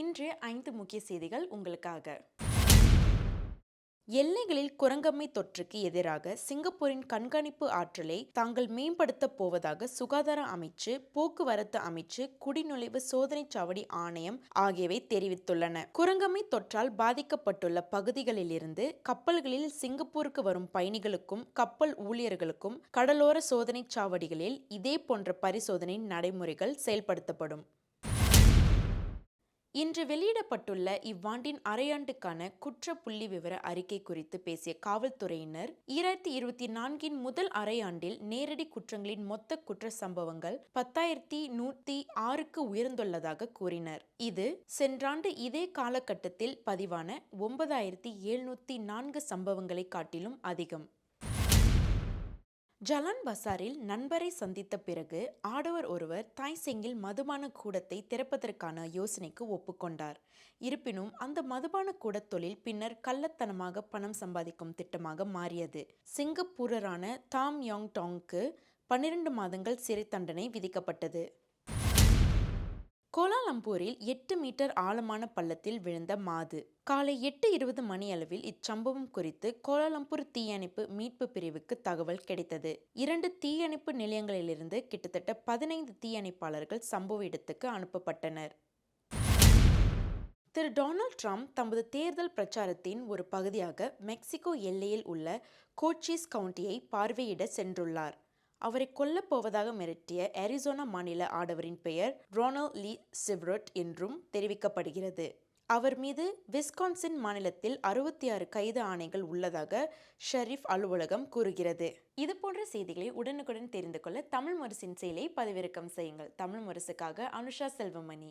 இன்றைய ஐந்து முக்கிய செய்திகள் உங்களுக்காக. எல்லைகளில் குரங்கம்மை தொற்றுக்கு எதிராக சிங்கப்பூரின் கண்காணிப்பு ஆற்றலை தாங்கள் மேம்படுத்தப் போவதாக சுகாதார அமைச்சு போக்குவரத்து அமைச்சு குடிநுழைவு சோதனைச் சாவடி ஆணையம் ஆகியவை தெரிவித்துள்ளன. குரங்கம்மை தொற்றால் பாதிக்கப்பட்டுள்ள பகுதிகளிலிருந்து கப்பல்களில் சிங்கப்பூருக்கு வரும் பயணிகளுக்கும் கப்பல் ஊழியர்களுக்கும் கடலோர சோதனைச் சாவடிகளில் இதே போன்ற பரிசோதனை நடைமுறைகள் செயல்படுத்தப்படும். இன்று வெளியிடப்பட்டுள்ள இவ்வாண்டின் அரையாண்டுக்கான குற்ற புள்ளி விவர அறிக்கை குறித்து பேசிய காவல்துறையினர் இரண்டாயிரத்தி இருபத்தி நான்கின் முதல் அரையாண்டில் நேரடி குற்றங்களின் மொத்த குற்ற சம்பவங்கள் பத்தாயிரத்தி நூத்தி ஆறுக்கு உயர்ந்துள்ளதாக கூறினர். இது சென்றாண்டு இதே காலகட்டத்தில் பதிவான ஒன்பதாயிரத்தி எழுநூத்தி நான்கு சம்பவங்களை காட்டிலும் அதிகம். ஜலான் பசாரில் நண்பரை சந்தித்த பிறகு ஆடவர் ஒருவர் தாய்செங்கில் மதுபான கூடத்தை திறப்பதற்கான யோசனைக்கு ஒப்புக்கொண்டார். இருப்பினும் அந்த மதுபான கூட தொழில் பின்னர் கள்ளத்தனமாக பணம் சம்பாதிக்கும் திட்டமாக மாறியது. சிங்கப்பூரரான தாம் யாங் டாங்க்கு பன்னிரண்டு மாதங்கள் சிறை தண்டனை விதிக்கப்பட்டது. கோலாலம்பூரில் எட்டு மீட்டர் ஆழமான பள்ளத்தில் விழுந்த மாது. காலை எட்டு இருபது மணியளவில் இச்சம்பவம் குறித்து கோலாலம்பூர் தீயணைப்பு மீட்பு பிரிவுக்கு தகவல் கிடைத்தது. இரண்டு தீயணைப்பு நிலையங்களிலிருந்து கிட்டத்தட்ட பதினைந்து தீயணைப்பாளர்கள் சம்பவ இடத்துக்கு அனுப்பப்பட்டனர். திரு. டொனால்ட் ட்ரம்ப் தமது தேர்தல் பிரச்சாரத்தின் ஒரு பகுதியாக மெக்சிகோ எல்லையில் உள்ள கோச்சிஸ் கவுண்டியை பார்வையிட சென்றுள்ளார். அவரை கொல்லப் போவதாக மிரட்டிய அரிசோனா மாநில ஆடவரின் பெயர் ரொனால்ட் லீ சிவ்ரட் என்றும் தெரிவிக்கப்படுகிறது. அவர் மீது விஸ்கான்சின் மாநிலத்தில் அறுபத்தி ஆறு கைது ஆணைகள் உள்ளதாக ஷெரீஃப் அலுவலகம் கூறுகிறது. இது போன்ற செய்திகளை உடனுக்குடன் தெரிந்து கொள்ள தமிழ் முரசின் செயலை பதிவிறக்கம் செய்யுங்கள். தமிழ் முரசுக்காக அனுஷா செல்வமணி.